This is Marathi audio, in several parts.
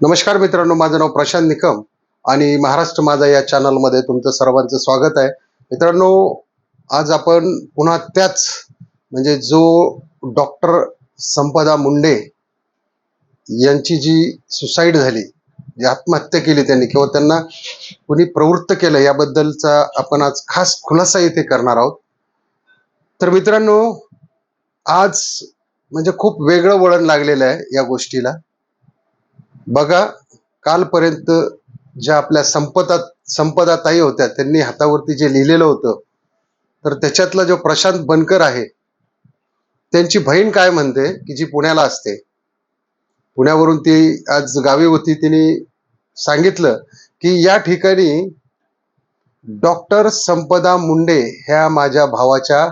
नमस्कार मित्रांनो माझं नाव प्रशांत निकम आणि महाराष्ट्र माझा या चॅनलमध्ये तुमचं सर्वांचं स्वागत आहे. मित्रांनो आज आपण पुन्हा त्याच म्हणजे जो डॉक्टर संपदा मुंडे यांची जी सुसाईड झाली जी आत्महत्या केली त्यांनी किंवा त्यांना कुणी प्रवृत्त केलं याबद्दलचा आपण आज खास खुलासा इथे करणार आहोत. तर मित्रांनो आज म्हणजे खूप वेगळं वळण लागलेलं आहे या गोष्टीला. बघा कालपर्यंत ज्या आपल्या संपदा संपदाताई होत्या त्यांनी हातावरती जे लिहिलेलं होतं तर त्याच्यातला जो प्रशांत बनकर आहे त्यांची बहीण काय म्हणते की जी पुण्याला असते. पुण्यावरून ती आज गावी होती तिने सांगितलं की या ठिकाणी डॉक्टर संपदा मुंडे ह्या माझ्या भावाच्या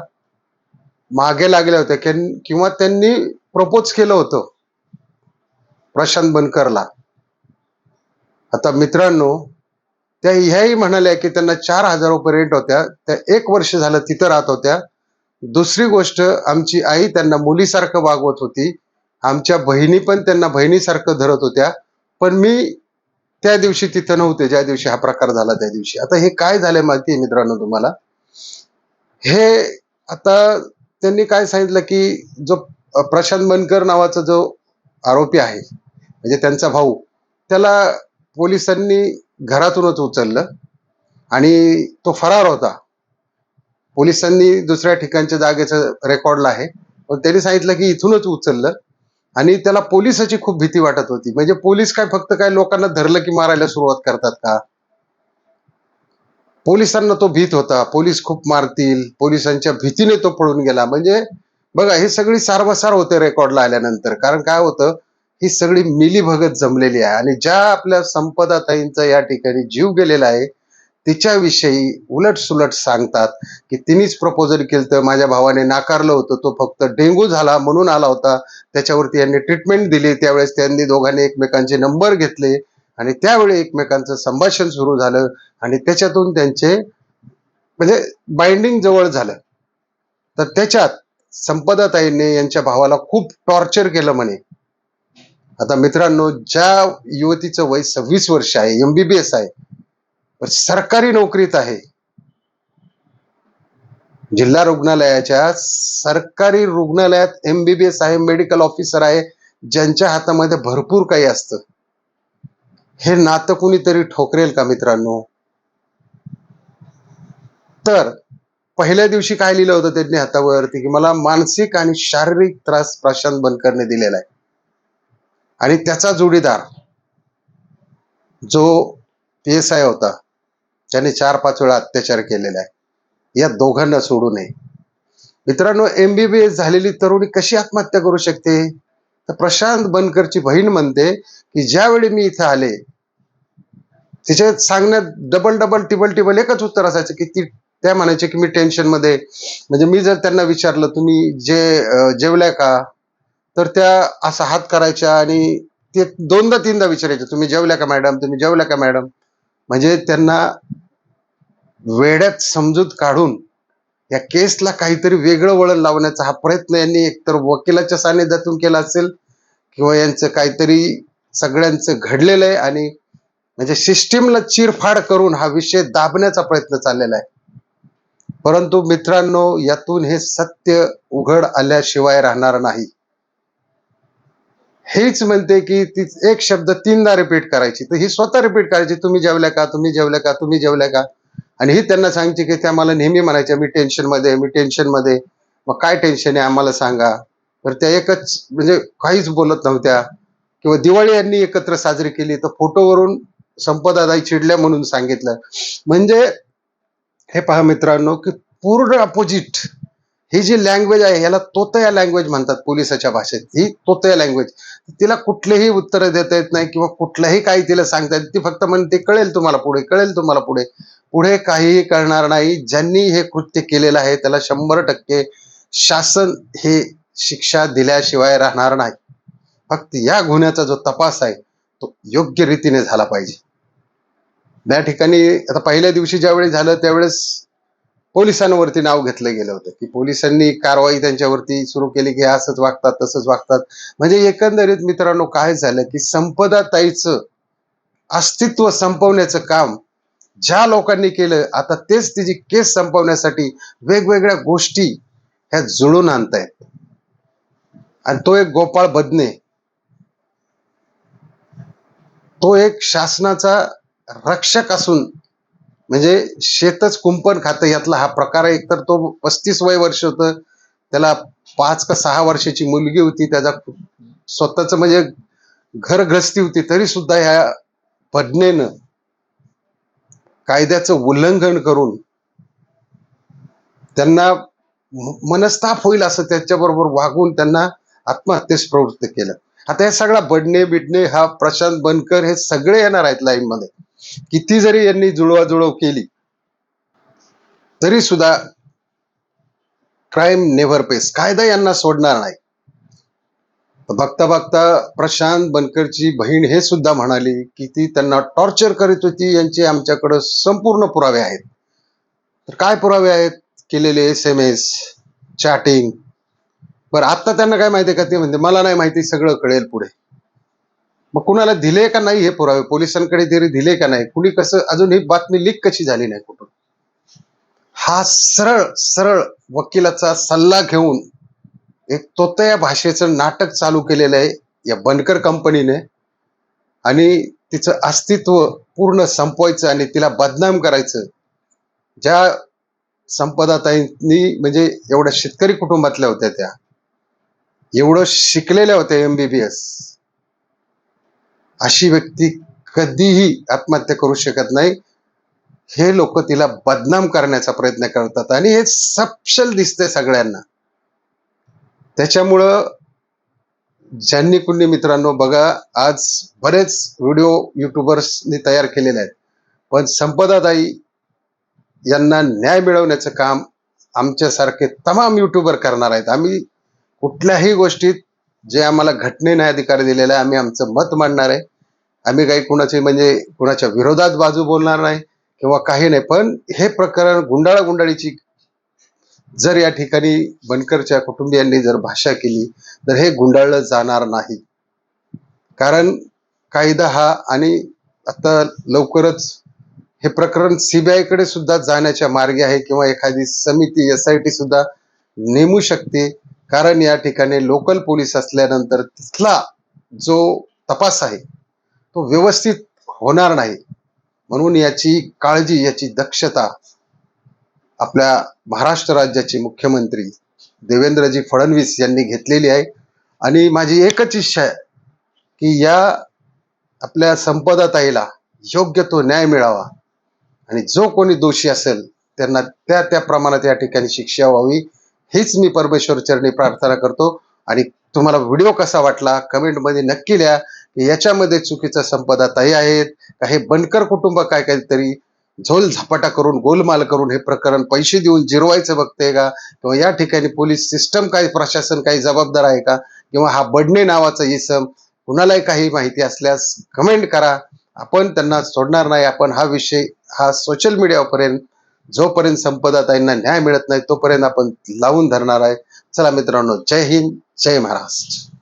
मागे लागल्या होत्या किंवा त्यांनी प्रपोज केलं होतं. प्रशांत बनकरला. आता मित्रांनो त्या ह्याही म्हणाल्या की त्यांना चार हजार रुपये रेंट होत्या. त्या एक वर्ष झालं तिथं राहत होत्या. दुसरी गोष्ट आमची आई त्यांना मुलीसारखं वागवत होती. आमच्या बहिणी पण त्यांना बहिणीसारखं धरत होत्या. पण मी त्या दिवशी तिथं नव्हते. ज्या दिवशी हा प्रकार झाला त्या दिवशी. आता हे काय झालंय माहिती आहे मित्रांनो तुम्हाला? हे आता त्यांनी काय सांगितलं की जो प्रशांत बनकर नावाचा जो आरोपी आहे म्हणजे त्यांचा भाऊ त्याला पोलिसांनी घरातूनच उचललं आणि तो फरार होता. पोलिसांनी दुसऱ्या ठिकाणच्या जागेचं रेकॉर्डला आहे. पण त्यांनी सांगितलं की इथूनच उचललं आणि त्याला पोलिसाची खूप भीती वाटत होती. म्हणजे पोलीस काय फक्त काय लोकांना धरलं की मारायला सुरुवात करतात का? पोलिसांना तो भीत होता. पोलीस खूप मारतील. पोलिसांच्या भीतीने तो पळून गेला. म्हणजे बघा हे सगळी सारवासार होते रेकॉर्डला आल्यानंतर. कारण काय होतं ही सगळी मिलीभगत जमलेली आहे. आणि ज्या आपल्या संपदाताईंचा या ठिकाणी जीव गेलेला आहे तिच्याविषयी उलट सुलट सांगतात की तिनेच प्रपोजल केलं तर माझ्या भावाने नाकारलं होतं तो फक्त डेंगू झाला म्हणून आला होता. त्याच्यावरती यांनी ट्रीटमेंट दिली त्यावेळेस त्यांनी दोघांनी एकमेकांचे नंबर घेतले आणि त्यावेळी एकमेकांचं संभाषण सुरू झालं आणि त्याच्यातून त्यांचे म्हणजे बाइंडिंग जवळ झालं. तर त्याच्यात संपदाताईंनी यांच्या भावाला खूप टॉर्चर केलं म्हणे. आता मित्रांनो ज्या युवतीचं वय सव्वीस वर्ष आहे एमबीबीएस आहे पण सरकारी नोकरीत आहे जिल्हा रुग्णालयाच्या सरकारी रुग्णालयात एमबीबीएस आहे मेडिकल ऑफिसर आहे ज्यांच्या हातामध्ये भरपूर काही असतं. हे नातं कुणीतरी ठोकरेल का मित्रांनो? तर पहिल्या दिवशी काय लिहिलं होतं त्यांनी हातावरती की मला मानसिक आणि शारीरिक त्रास प्रशांत बनकरने दिलेला आहे. आणि त्याचा जोडीदार जो पी एस आय होता त्याने चार पाच वेळा अत्याचार केलेला आहे या दोघांना सोडू नये. मित्रांनो एमबीबीएस झालेली तरुणी कशी आत्महत्या करू शकते? तर प्रशांत बनकरची बहीण म्हणते की ज्यावेळी मी इथं आले तिच्या सांगण्यात डबल डबल टिबल टिबल एकच उत्तर असायचं की ती त्या म्हणायचे की मी टेन्शनमध्ये म्हणजे मी जर त्यांना विचारलं तुम्ही जे जेवल्या का? तर त्या असा हात करायच्या आणि ते दोनदा तीनदा विचारायचे तुम्ही जेवल्या का मॅडम? तुम्ही जेवल्या का मॅडम? म्हणजे त्यांना वेड्यात समजूत काढून या केसला काहीतरी वेगळं वळण लावण्याचा हा प्रयत्न यांनी एकतर वकिलाच्या सानिध्यातून केला असेल किंवा यांचं काहीतरी सगळ्यांचं घडलेलं आहे आणि म्हणजे सिस्टीमला चिरफाड करून हा विषय दाबण्याचा प्रयत्न चाललेला आहे. परंतु मित्रांनो यातून हे सत्य उघड आल्याशिवाय राहणार नाही. हेच म्हणते की ती एक शब्द तीनदा रिपीट करायची. तर ही स्वतः रिपीट करायची तुम्ही जेवल्या का? तुम्ही जेवल्या का? तुम्ही जेवल्या का? आणि ही त्यांना सांगते की त्या मला नेहमी म्हणायच्या मी टेन्शनमध्ये मी टेन्शनमध्ये. मग काय टेन्शन आहे? आम्हाला सांगा. तर त्या एकच म्हणजे काहीच बोलत नव्हत्या. किंवा दिवाळी यांनी एकत्र साजरी केली तर फोटोवरून संपदादाई चिडल्या म्हणून सांगितलं. म्हणजे हे पहा मित्रांनो की पूर्ण अपोजिट ही जी लँग्वेज आहे याला तोतया लँग्वेज म्हणतात पोलिसाच्या भाषेत. ही तोतया लँग्वेज तिला कुठलेही उत्तर देता येत नाही किंवा कुठलंही काही तिला सांगता येत ती फक्त म्हणते कळेल तुम्हाला पुढे कळेल तुम्हाला पुढे. पुढे काहीही कळणार नाही. ज्यांनी हे कृत्य केलेलं आहे त्याला शंभर टक्के शासन हे शिक्षा दिल्याशिवाय राहणार नाही. फक्त या गुन्ह्याचा जो तपास आहे तो योग्य रीतीने झाला पाहिजे. त्या ठिकाणी आता पहिल्या दिवशी ज्यावेळी झालं त्यावेळेस पोलिसांवरती नाव घेतलं गेलं होतं की पोलिसांनी कारवाई त्यांच्यावरती सुरू केली की असंच वागतात तसंच वागतात. म्हणजे एकंदरीत मित्रांनो काय झालं की संपदा ताईचं अस्तित्व संपवण्याचं काम ज्या लोकांनी केलं आता तेच तिची केस संपवण्यासाठी वेगवेगळ्या गोष्टी ह्या जुळून आणतायत. आणि तो एक गोपाळ बदने तो एक शासनाचा रक्षक असून म्हणजे शेतच कुंपण खातं यातला हा प्रकार आहे. एकतर तो पस्तीस वय वर्ष होतं. त्याला पाच का सहा वर्षाची मुलगी होती. त्याचा स्वतःच म्हणजे घरग्रस्ती होती. तरी सुद्धा ह्या पडणेनं कायद्याचं उल्लंघन करून त्यांना मनस्ताप होईल असं त्याच्याबरोबर वागून त्यांना आत्महत्येस प्रवृत्त केलं. आता हे सगळा बडणे बिडणे हा प्रशांत बनकर हे सगळे येणार आहेत लाईन मध्ये. किती जरी यांनी जुळवाजुळव केली तरी सुद्धा क्राईम नेव्हर पेस कायदा यांना सोडणार नाही. बघता बघता प्रशांत बनकरची बहीण हे सुद्धा म्हणाली की ती त्यांना टॉर्चर करीत होती यांचे आमच्याकडं संपूर्ण पुरावे आहेत. तर काय पुरावे आहेत? केलेले एस एम एस चॅटिंग बरं आता त्यांना काय माहिती आहे का? ते म्हणते मला नाही माहिती सगळं कळेल पुढे. मग कुणाला दिले का नाही हे पुरावे? पोलिसांकडे तरी दिले का नाही? कुणी कसं अजून ही बातमी लीक कशी झाली नाही कुठून? हा सरळ सरळ वकिलाचा सल्ला घेऊन एक तोतया भाषेचं नाटक चालू केलेलं आहे या बनकर कंपनीने. आणि तिचं अस्तित्व पूर्ण संपवायचं आणि तिला बदनाम करायचं. ज्या संपदाताईंनी म्हणजे एवढ्या शेतकरी कुटुंबातल्या होत्या त्या. एवढं शिकलेल्या होत्या एमबीबीएस अशी व्यक्ती कधीही आत्महत्या करू शकत नाही. हे लोक तिला बदनाम करण्याचा प्रयत्न करतात आणि हे सपशल दिसते सगळ्यांना. त्याच्यामुळं ज्यांनी कुणी मित्रांनो बघा आज बरेच व्हिडिओ युट्यूबर्सनी तयार केलेले आहेत. पण संपदाताई यांना न्याय मिळवण्याचं काम आमच्यासारखे तमाम युट्यूबर करणार आहेत. आम्ही कुठल्याही गोष्टीत जे आम्हाला घटनेने अधिकार दिलेला आहे आम्ही आमचं मत मांडणार आहे. आम्ही काही कुणाचे म्हणजे कुणाच्या विरोधात बाजू बोलणार नाही किंवा काही नाही पण हे प्रकरण गुंडाळा गुंडाळीची जर या ठिकाणी बनकरच्या कुटुंबियांनी जर भाषा केली तर हे गुंडाळलं जाणार नाही. कारण कायदा हा आणि आता लवकरच हे प्रकरण सीबीआयकडे सुद्धा जाण्याच्या मार्गे आहे किंवा एखादी समिती एस आय टी सुद्धा नेमू शकते. कारण या ठिकाणी लोकल पोलीस असल्यानंतर तिथला जो तपास आहे तो व्यवस्थित होणार नाही. म्हणून याची काळजी याची दक्षता आपल्या महाराष्ट्र राज्याचे मुख्यमंत्री देवेंद्रजी फडणवीस यांनी घेतलेली आहे. आणि माझी एकच इच्छा आहे की या आपल्या संपदाताईला योग्य तो न्याय मिळावा. आणि जो कोणी दोषी असेल त्यांना त्या त्या प्रमाणात या ठिकाणी शिक्षा व्हावी. हेच मी परमेश्वर चरणी प्रार्थना करतो. आणि तुम्हाला व्हिडिओ कसा वाटला कमेंटमध्ये नक्की लिहा की याच्यामध्ये चुकीचा संपदा ताई आहेत काही बनकर कुटुंब काय काहीतरी झोल झपाटा करून गोलमाल करून हे प्रकरण पैसे देऊन जिरवायचं बघते का? किंवा या ठिकाणी पोलीस सिस्टम काय प्रशासन काही जबाबदार आहे का? किंवा हा बडणे नावाचा इसम कुणालाही काही माहिती असल्यास कमेंट करा. आपण त्यांना सोडणार नाही. आपण हा विषय हा सोशल मीडियापर्यंत जोपर्यंत संपदाताईंना न्याय मिळत नाही तोपर्यंत आपण लावून धरणार आहे. चला मित्रांनो जय हिंद जय महाराष्ट्र.